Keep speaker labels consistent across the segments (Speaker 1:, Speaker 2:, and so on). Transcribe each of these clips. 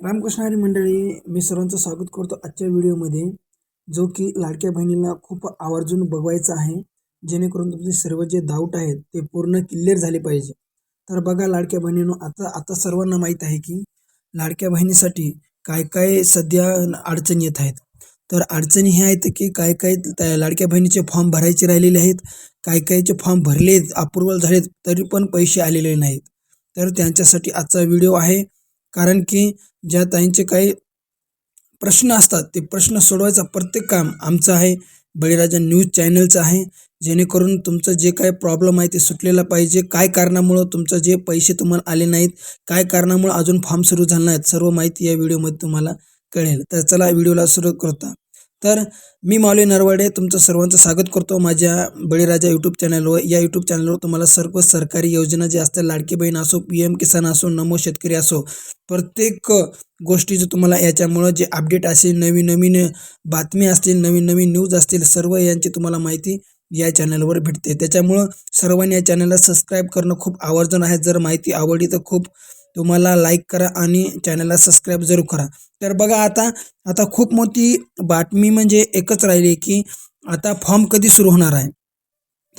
Speaker 1: रामकृष्ण हरी मंडळी मी सर्वांचं स्वागत करतो आजच्या व्हिडिओमध्ये जो की लाडक्या बहिणीला खूप आवर्जून बघवायचा आहे. जेणेकरून तुमचे सर्व जे डाऊट आहेत ते पूर्ण क्लिअर झाले पाहिजे. तर बघा लाडक्या बहिणीनं आता आता सर्वांना माहीत आहे की लाडक्या बहिणीसाठी काय काय सध्या अडचणी येत आहेत. तर अडचणी ह्या आहेत की काय काय त्या लाडक्या बहिणीचे फॉर्म भरायचे राहिलेले आहेत. काय कायचे फॉर्म भरलेत अप्रुव्हल झालेत तरी पण पैसे आलेले नाहीत. तर त्यांच्यासाठी आजचा व्हिडिओ आहे. कारण की ज्या ताईंचे काही प्रश्न असतात ते प्रश्न सोडवायचा प्रत्येक काम आमचं आहे. बळीराजा न्यूज चॅनलचं आहे. जेणेकरून तुमचं जे काही प्रॉब्लेम आहे ते सुटलेलं पाहिजे. काय कारणामुळं तुमचं जे पैसे तुम्हाला आले नाहीत काय कारणामुळं अजून फॉर्म सुरू झाला नाहीत सर्व माहिती या व्हिडिओमध्ये तुम्हाला कळेल. तर चला व्हिडिओला सुरू करता. तर मी माऊली नरवाडे तुमचं सर्वांचं स्वागत करतो माझ्या बळीराजा यूट्यूब चॅनलवर या यूट्यूब चॅनलवर तुम्हाला सर्व सरकारी योजना ज्या असतात लाडकी बहीण असो पी एम किसान असो नमो शेतकरी असो प्रत्येक गोष्टीचं तुम्हाला याच्यामुळं जे अपडेट असेल नवीन नवीन बातमी असतील नवीन नवीन न्यूज असतील सर्व यांची तुम्हाला माहिती या चॅनलवर भेटते. त्याच्यामुळं सर्वांनी या चॅनलला सबस्क्राईब करणं खूप आवर्जन आहे. जर माहिती आवडली तर खूप तुम्हाला लाईक करा आणि चॅनलला सबस्क्राईब जरूर करा. तर बघा आता आता खूप मोठी बातमी म्हणजे एकच राहिली की आता फॉर्म कधी सुरू होणार आहे?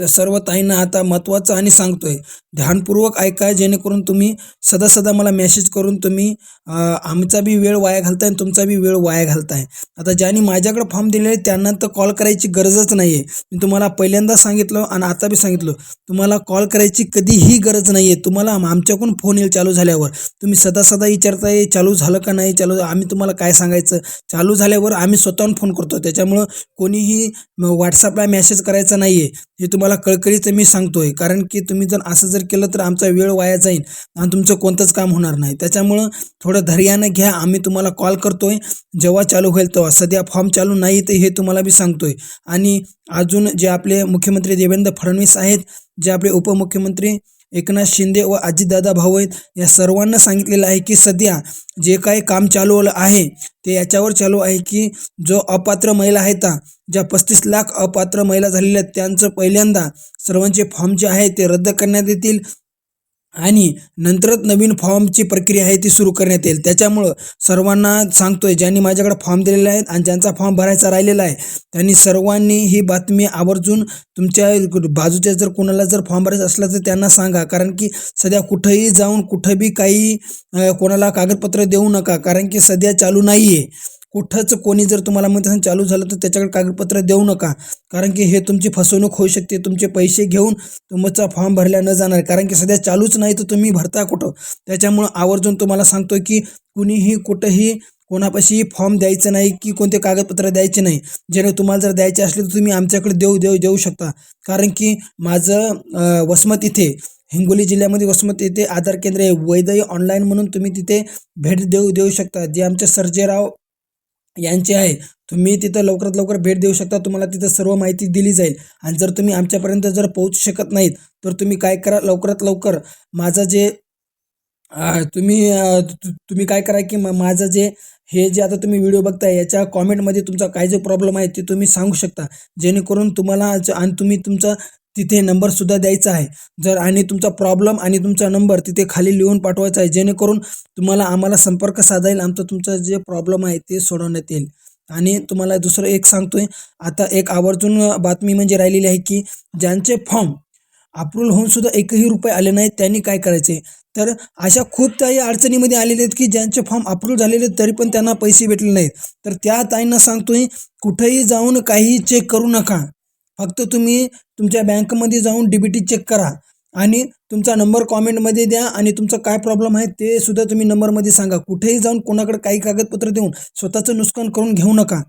Speaker 1: तर सर्व ताईंना आता महत्त्वाचं आणि सांगतोय ध्यानपूर्वक ऐका जेणेकरून तुम्ही सदा सदा मला मेसेज करून तुम्ही आमचा बी वेळ वाया घालताय आणि तुमचा बी वेळ वाया घालताय. आता ज्यांनी माझ्याकडे फॉर्म दिले त्यांना तर कॉल करायची गरजच नाही आहे मी तुम्हाला पहिल्यांदा सांगितलं आणि आता बी सांगितलं तुम्हाला कॉल करायची कधीही गरज नाही आहे तुम्हाला आमच्याकडून फोन येईल चालू झाल्यावर. तुम्ही सदा सदा विचारताय चालू झालं का नाही चालू आम्ही तुम्हाला काय सांगायचं? चालू झाल्यावर आम्ही स्वतःहून फोन करतो. त्याच्यामुळं कोणीही व्हॉट्सअपला मेसेज करायचा नाही आहे हे तुम्हाला कळकळीचं मी सांगतोय. कारण की तुम्ही जर असं जर केलं तर आमचा वेळ वाया जाईल आणि तुमचं कोणतंच काम होणार नाही. त्याच्यामुळं थोडं धैर्यानं घ्या. आम्ही तुम्हाला कॉल करतोय. जेव्हा चालू होईल तेव्हा. सध्या फॉर्म चालू नाही ते हे तुम्हाला मी सांगतोय. आणि अजून जे आपले मुख्यमंत्री देवेंद्र फडणवीस आहेत जे आपले उपमुख्यमंत्री एकनाथ शिंदे व अजितदादा भाऊ आहेत या सर्वांना सांगितलेलं आहे की सध्या जे काही काम चालू आहे ते याच्यावर चालू आहे की जो अपात्र महिला आहेत ज्या पस्तीस लाख अपात्र महिला झालेल्या आहेत त्यांचं पहिल्यांदा सर्वांचे फॉर्म जे आहे ते रद्द करण्यात येतील. आणि नंतरच नवीन फॉर्मची प्रक्रिया आहे ती सुरू करण्यात येईल. त्याच्यामुळं सर्वांना सांगतोय ज्यांनी माझ्याकडे फॉर्म दिलेला आहे आणि ज्यांचा फॉर्म भरायचा राहिलेला आहे त्यांनी सर्वांनी ही बातमी आवर्जून तुमच्या बाजूच्या जर कोणाला जर फॉर्म भरायचा असला तर त्यांना सांगा. कारण की सध्या कुठंही जाऊन कुठं बी काही कोणाला कागदपत्र देऊ नका. कारण की सध्या चालू नाही आहे कुठंच कोणी जर तुम्हाला मतदान चालू झालं तर त्याच्याकडे कागदपत्र देऊ नका. कारण की हे तुमची फसवणूक होऊ शकते. तुमचे पैसे घेऊन तुमचा फॉर्म भरल्या न जाणार. कारण की सध्या चालूच नाही तर तुम्ही भरता कुठं? त्याच्यामुळं आवर्जून तुम्हाला सांगतो की कुणीही कुठंही कोणापाशी फॉर्म द्यायचं नाही की कोणते कागदपत्र द्यायचे नाही. जेणे तुम्हाला जर द्यायचे असले तर तुम्ही आमच्याकडे देऊ देऊ देऊ शकता. कारण की माझं वसमत इथे हिंगोली जिल्ह्यामध्ये वसमत येथे आधार केंद्र आहे. वैदय ऑनलाईन म्हणून तुम्ही तिथे भेट देऊ देऊ शकता. जे आमचे सर्जेराव यांचे आहे. तुम्ही तिथं लवकरात लवकर भेट देऊ शकता. तुम्हाला तिथं सर्व माहिती दिली जाईल. आणि जर तुम्ही आमच्यापर्यंत जर पोहोचू शकत नाहीत तर तुम्ही काय करा लवकरात लवकर माझं जे तुम्ही तुम्ही काय करा की माझं जे हे जे आता तुम्ही व्हिडिओ बघताय याच्या कॉमेंटमध्ये तुमचा काय जो प्रॉब्लेम आहे ते तुम्ही सांगू शकता. जेणेकरून तुम्हाला आणि तुम्ही तुमचा तिथे नंबरसुद्धा द्यायचा आहे. जर आणि तुमचा प्रॉब्लेम आणि तुमचा नंबर तिथे खाली लिहून पाठवायचा आहे जेणेकरून तुम्हाला आम्हाला संपर्क साधा येईल. आमचं तुमचं जे प्रॉब्लेम आहे ते सोडवण्यात येईल. आणि तुम्हाला दुसरं एक सांगतोय. आता एक आवर्जून बातमी म्हणजे राहिलेली आहे की ज्यांचे फॉर्म अप्रूव्हल होऊन सुद्धा एकही रुपये आले नाहीत त्यांनी काय करायचे? तर अशा खूप काही अडचणीमध्ये आलेले आहेत की ज्यांचे फॉर्म अप्रूव्ह झालेले आहेत तरी पण त्यांना पैसे भेटले नाहीत. तर त्या ताईंना सांगतोय कुठेही जाऊन काही चेक करू नका. फक्त तुम्ही तुमच्या बँकमध्ये जाऊन डी बी टी चेक करा आणि तुमचा नंबर कॉमेंटमध्ये द्या आणि तुमचं काय प्रॉब्लेम आहे ते सुद्धा तुम्ही नंबरमध्ये सांगा. कुठेही जाऊन कोणाकडे काही कागदपत्र देऊन स्वतःचं नुकसान करून घेऊ नका.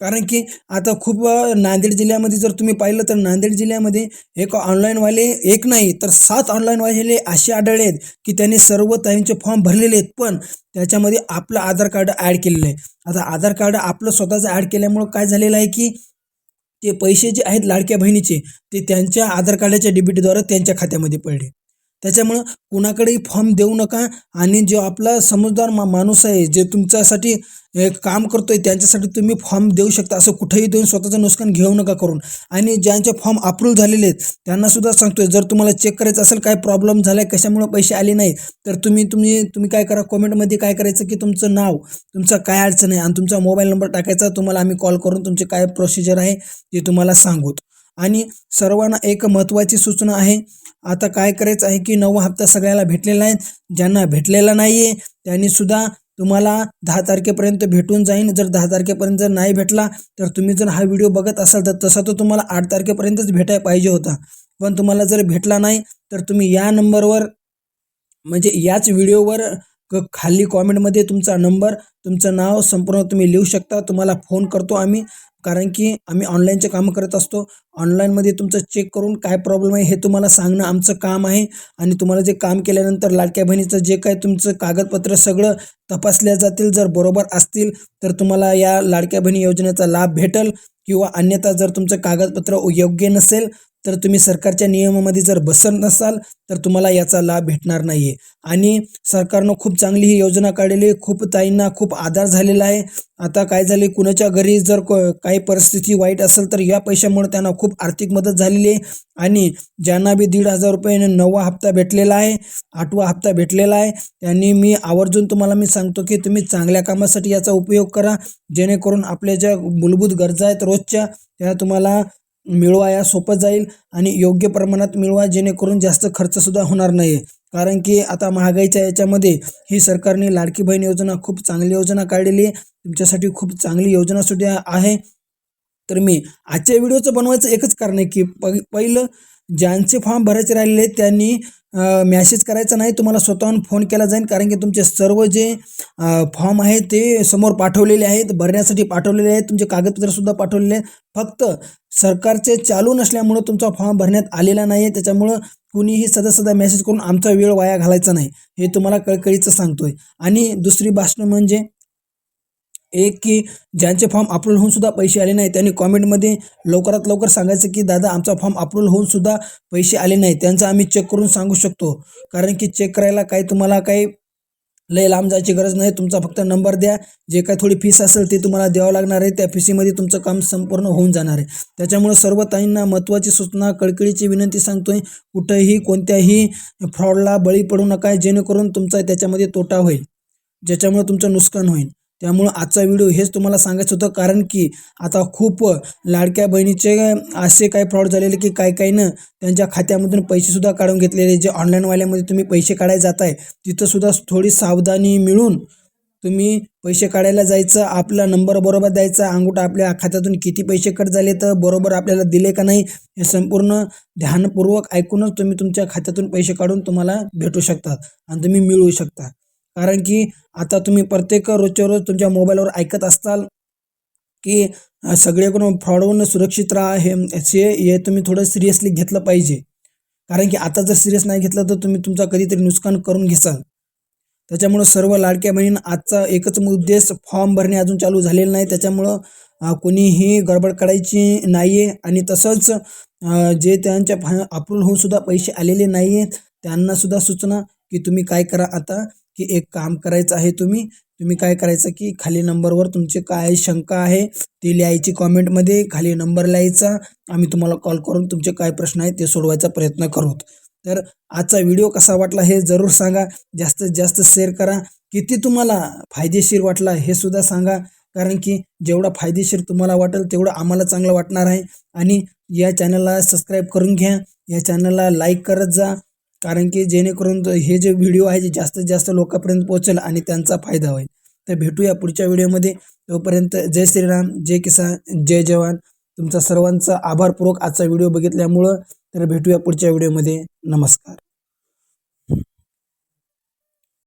Speaker 1: कारण की आता खूप नांदेड जिल्ह्यामध्ये जर तुम्ही पाहिलं तर नांदेड जिल्ह्यामध्ये एक ऑनलाईनवाले एक नाही तर सात ऑनलाईनवाले असे आढळले आहेत की त्यांनी सर्व त्यांचे फॉर्म भरलेले आहेत. पण त्याच्यामध्ये आपलं आधार कार्ड ॲड केलेलं आहे. आता आधार कार्ड आपलं स्वतःचं ॲड केल्यामुळं काय झालेलं आहे की ते पैसे जे आहेत लाडक्या बहिणीचे ते त्यांच्या आधार कार्डाच्या डेबिटद्वारे त्यांच्या खात्यामध्ये पडले. त्याच्यामुळं कुणाकडेही फॉर्म देऊ नका आणि जो आपला समजदार मा माणूस आहे जे तुमच्यासाठी एक काम करतोय त्यांच्यासाठी तुम्ही फॉर्म देऊ शकता असं कुठेही देऊन स्वतःचं नुकसान घेऊ नका करून. आणि ज्यांचे फॉर्म अप्रूव्ह झालेले आहेत त्यांना सुद्धा सांगतोय जर तुम्हाला चेक करायचं असेल काय प्रॉब्लेम झाला आहे कशामुळे पैसे आले नाही तर तुम्ही तुम्ही तुम्ही काय करा कॉमेंटमध्ये काय करायचं की तुमचं नाव तुमचं काय अडचण आहे आणि तुमचा मोबाईल नंबर टाकायचा तुम्हाला आम्ही कॉल करून तुमचे काय प्रोसिजर आहे ते तुम्हाला सांगूत आणि सर्वांना एक महत्त्वाची सूचना आहे. आता काय करायचं आहे की नववा हप्ता सगळ्याला भेटलेला आहे. ज्यांना भेटलेला नाही आहे त्यांनीसुद्धा तुम्हाला दहा तारखेपर्यंत भेटून जाईन. जर दहा तारखेपर्यंत जर नाही भेटला तर तुम्ही जर हा व्हिडिओ बघत असाल तर तसा तो तुम्हाला आठ तारखेपर्यंतच भेटायला पाहिजे होता. पण तुम्हाला जर भेटला नाही तर तुम्ही या नंबरवर म्हणजे याच व्हिडिओवर क खाली कॉमेंटमध्ये तुमचा नंबर तुमचं नाव संपूर्ण तुम्ही लिहू शकता. तुम्हाला फोन करतो आम्ही कारण की आम्ही ऑनलाईनचे कामं करत असतो. ऑनलाईनमध्ये तुमचं चेक करून काय प्रॉब्लेम आहे हे तुम्हाला सांगणं आमचं काम आहे. आणि तुम्हाला जे काम केल्यानंतर लाडक्या बहिणीचं जे काय तुमचं कागदपत्र सगळं तपासल्या जातील जर बरोबर असतील तर तुम्हाला या लाडक्या बहिणी योजनेचा लाभ भेटेल. किंवा अन्यथा जर तुमचं कागदपत्र योग्य नसेल तर तुम्ही सरकारच्या नियमामध्ये जर बसत नसाल तर तुम्हाला याचा लाभ भेटणार नाही आहे आणि सरकारनं खूप चांगली ही योजना काढलेली आहे. खूप ताईंना खूप आधार झालेला आहे. आता काय झाले कुणाच्या घरी जर काही परिस्थिती वाईट असेल तर या पैशामुळे त्यांना खूप आर्थिक मदत झालेली आहे. आणि ज्यांना बी दीड हजार रुपये नववा हप्ता भेटलेला आहे आठवा हप्ता भेटलेला आहे त्यांनी मी आवर्जून तुम्हाला मी सांगतो की तुम्ही चांगल्या कामासाठी याचा उपयोग करा. जेणेकरून आपल्या ज्या मूलभूत गरजा आहेत रोजच्या त्या तुम्हाला मिळवाया सोपं जाईल आणि योग्य प्रमाणात मिळवा जेणेकरून जास्त खर्चसुद्धा होणार नाही. कारण की आता महागाईच्या याच्यामध्ये ही सरकारने लाडकी बहीण योजना खूप चांगली योजना काढलेली आहे. तुमच्यासाठी खूप चांगली योजनासुद्धा आहे. तर मी आजच्या व्हिडिओचं बनवायचं एकच कारण आहे की प पहिलं ज्यांचे फॉर्म भरायचे राहिलेले त्यांनी मॅसेज करायचा नाही तुम्हाला स्वतःहून फोन केला जाईल कारण की तुमचे सर्व जे फॉर्म आहे ते समोर पाठवलेले आहेत भरण्यासाठी पाठवलेले आहेत तुमचे कागदपत्रसुद्धा पाठवलेले आहेत. फक्त सरकारचे चालू नसल्यामुळं तुमचा फॉर्म भरण्यात आलेला नाही आहे त्याच्यामुळं कुणीही सदा सदा मेसेज करून आमचा वेळ वाया घालायचा नाही हे तुम्हाला कळकळीचं सांगतोय. आणि दुसरी भाषण म्हणजे एक की ज्यांचे फॉर्म अप्रूव्ह होऊन सुद्धा पैसे आले नाही त्यांनी कॉमेंटमध्ये लवकरात लवकर सांगायचं की दादा आमचा फॉर्म अप्रूव्ह होऊन सुद्धा पैसे आले नाही त्यांचा आम्ही चेक करून सांगू शकतो. कारण की चेक करायला काही तुम्हाला काही लय लांब जायची गरज नाही. तुमचा फक्त नंबर द्या. जे काय थोडी फीस असेल ते तुम्हाला द्यावं लागणार आहे. त्या फीसीमध्ये तुमचं काम संपूर्ण होऊन जाणार आहे. त्याच्यामुळं सर्व ताईंना महत्त्वाची सूचना कळकळीची विनंती सांगतोय. कुठंही कोणत्याही फ्रॉडला बळी पडू नका. जेणेकरून तुमचा त्याच्यामध्ये तोटा होईल. ज्याच्यामुळे तुमचं नुकसान होईल. त्यामुळं आजचा व्हिडिओ हेच तुम्हाला सांगायचं होतं. कारण की आता खूप लाडक्या बहिणीचे असे काही फ्रॉड झालेले की काही काही ना त्यांच्या खात्यामधून पैसेसुद्धा काढून घेतलेले. जे ऑनलाईनवाल्यामध्ये तुम्ही पैसे काढायला जाताय तिथंसुद्धा थोडी सावधानी मिळून तुम्ही पैसे काढायला जायचं. आपला नंबर बरोबर द्यायचा. अंगूठा आपल्या खात्यातून किती पैसे कट झाले तर बरोबर आपल्याला दिले का नाही हे संपूर्ण ध्यानपूर्वक ऐकूनच तुम्ही तुमच्या खात्यातून पैसे काढून तुम्हाला भेटू शकतात आणि तुम्ही मिळवू शकता. कारण की आता तुम्ही प्रत्येक रोजच्या रोज तुमच्या मोबाईलवर ऐकत असताल की सगळेकडून फ्रॉडवरून सुरक्षित राहा हे हे तुम्ही थोडं सिरियसली घेतलं पाहिजे. कारण की आता जर सिरियस नाही घेतलं तर तुम्ही तुमचा कधीतरी नुकसान करून घेसाल. त्याच्यामुळं सर्व लाडक्या बहिणींना आजचा एकच उद्देश फॉर्म भरणे अजून चालू झालेलं नाही. त्याच्यामुळं कोणीही गडबड करायची नाही आहे आणि तसंच जे त्यांच्या अप्रूव्ह होऊन सुद्धा पैसे आलेले नाही आहेत त्यांनासुद्धा सूचना की तुम्ही काय करा आता. की एक काम करायचं आहे तुम्ही तुम्ही काय करायचं की खाली नंबरवर तुमचे काय शंका आहे ती लिहायची कॉमेंटमध्ये खाली नंबर लिहायचा आम्ही तुम्हाला कॉल करून तुमचे काय प्रश्न आहेत ते सोडवायचा प्रयत्न करू तर आजचा व्हिडिओ कसा वाटला हे जरूर सांगा जास्तीत जास्त शेअर करा. किती तुम्हाला फायदेशीर वाटला हे सुद्धा सांगा कारण की जेवढा फायदेशीर तुम्हाला वाटेल तेवढं आम्हाला चांगलं वाटणार आहे. आणि या चॅनलला सबस्क्राईब करून घ्या या चॅनलला लाईक करत जा. कारण की जेणेकरून हे जे व्हिडिओ आहे जे जास्तीत जास्त लोकांपर्यंत पोहोचेल आणि त्यांचा फायदा होईल. तर भेटूया पुढच्या व्हिडिओमध्ये तोपर्यंत जय श्रीराम जय किसान जय जवान. तुमचा सर्वांचा आभारपूर्वक आजचा व्हिडिओ बघितल्यामुळं तर भेटूया पुढच्या व्हिडिओमध्ये नमस्कार.